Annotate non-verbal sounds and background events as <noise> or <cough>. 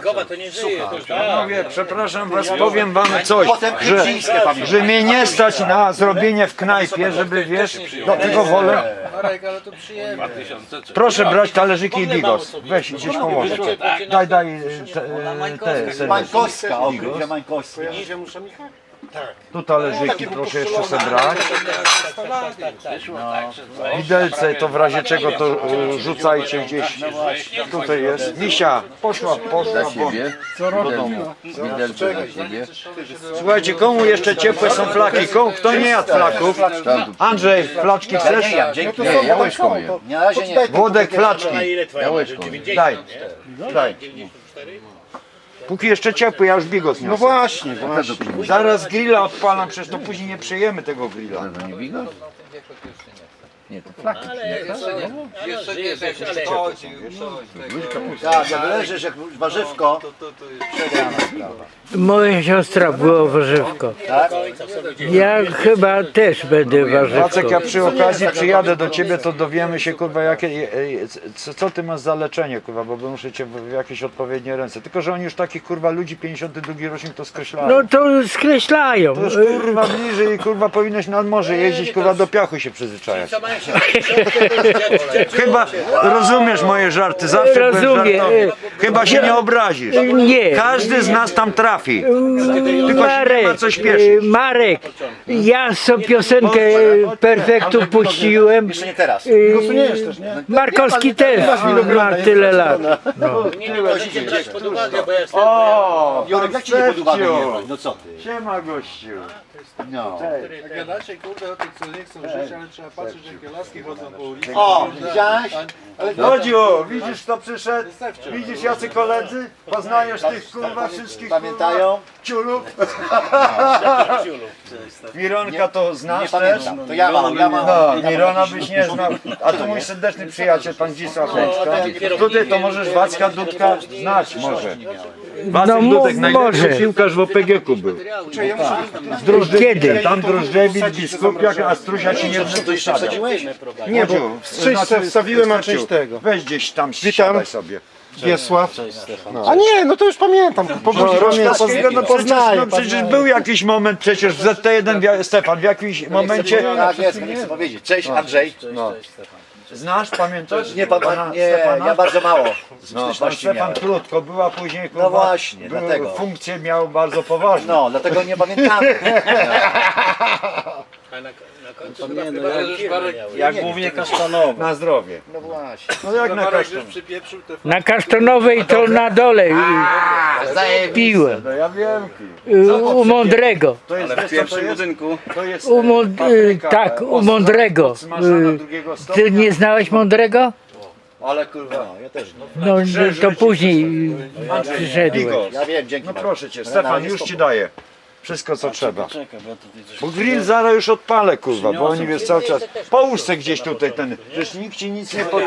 Gowa to nie żyje, to już Panowie, przepraszam was, powiem wam coś, Potem że, że mnie nie stać na zrobienie w knajpie, żeby wiesz, dlatego wolę. To przyjemne. Proszę brać talerzyki i bigos. Weź gdzieś położę. Daj, daj e, te, e, te serdecznie. Mańkowska, o, gdzie Mańkowska. Michał? Tu talerzyki proszę jeszcze sobie brać. Widelce to w razie czego to e, rzucajcie gdzieś. Tutaj jest. Misia, poszła, poszła. Bo... siebie. Co robią? Widelce dla siebie. Słuchajcie, komu jeszcze ciepłe są flaki? Komu, kto nie jadł flaków? Andrzej, flaczki chcesz? nie jem, dzięki. Nie, ja łyżką jem. Na razie nie. Włodek, flaczki. Na ile twoja Ja waży? łyżką. 90, Daj, nie? daj. Póki jeszcze ciepły, ja już bigos No niosę. właśnie, właśnie. Zaraz grilla odpalam, przecież to później nie przejemy tego grilla. Nie bigos? Nie, to flaki. Jeszcze nie jest, ale Tak, jak leżysz jak warzywko, przegrana sprawa. Moja siostra była warzywko. Tak? Ja chyba też będę warzywko. ja przy okazji przyjadę do ciebie, to dowiemy się, kurwa, jakie, co, co ty masz za leczenie, kurwa, bo muszę cię w w jakieś odpowiednie ręce. Tylko, że oni już takich, kurwa, ludzi 52 rocznik to skreślają. No to skreślają. To już, kurwa, bliżej, kurwa, powinieneś nad morze jeździć, kurwa, do piachu się przyzwyczajać. Chyba rozumiesz moje żarty, zawsze Rozumiem. Chyba się nie obrazisz. Nie. Każdy z nas tam trafi. Tylko się nie ma co śpieszyć. y, Marek, ja sobie piosenkę Perfektu puściłem. Jeszcze nie teraz. Y? Markowski też ma tyle lat. Nie, nie musicie brać pod uwagę, bo ja jestem... O, Jurek, jak ci nie pod uwagę nie brać? No co ty? Siema gościu. No. Jak gadacie kurde o tych, co nie chcą żyć, ale trzeba patrzeć, jakie O, widziałeś? Lodziu, widzisz kto przyszedł? Widzisz jacy koledzy? Poznajesz tych kurwa wszystkich Pamiętają? kurwa, <laughs> ciulów? Mironka to Nie znasz też? pamiętam. To ja mam, ja mam. No, Mirona byś nie znał. A tu mój serdeczny przyjaciel, pan Dzisław Leczka. Tutaj to możesz Wacka Dudka znać może. Wacek No, Dudek, najlepszy może. piłkarz w OPG-ku był. Z Drożdżewicem, Kiedy? tam Drożdżewicz, Biskupiak, a Strusia ci nie. Wsadziłeś? Nie, bo W strzyżce wstawiłem, a część tego. Weź gdzieś tam siadaj sobie. Wiesław. A nie, no to już pamiętam. Po No, godzinie no, poznaję, no, przecież, no, przecież był jakiś moment, przecież w ZT1 wia- Stefan w jakimś momencie. Tak jest, nie chcę powiedzieć. Cześć Andrzej. Znasz, pamiętasz? Nie, pan, Pana nie, Stefana? ja bardzo mało. No, pan Stefan miałem. krótko, była później kurwa, No właśnie, były- dlatego. funkcję miał bardzo poważną. No, dlatego nie pamiętamy. <laughs> A na, na końcu chyba prywatne firmy miały. Jak głównie kasztanowa. Na zdrowie. No właśnie. No jak na kasztan. przypieprzył te Na kasztanowej to na dole piłem. No ja wiem. Y, U mądrego. To jest, Ale w pierwszym budynku. To jest U mąd- papryka, y, tak, u ostra, mądrego. Y. Ty nie znałeś mądrego? Ale kurwa, no, ja też. No. No to później przyszedłeś. Ja wiem, dzięki No proszę cię, Stefan, już ci daję. Wszystko co trzeba. Bo grill zaraz już odpalę, kurwa, bo oni wiesz cały czas. Połóż se gdzieś tutaj ten. Przecież nikt ci nic nie pod...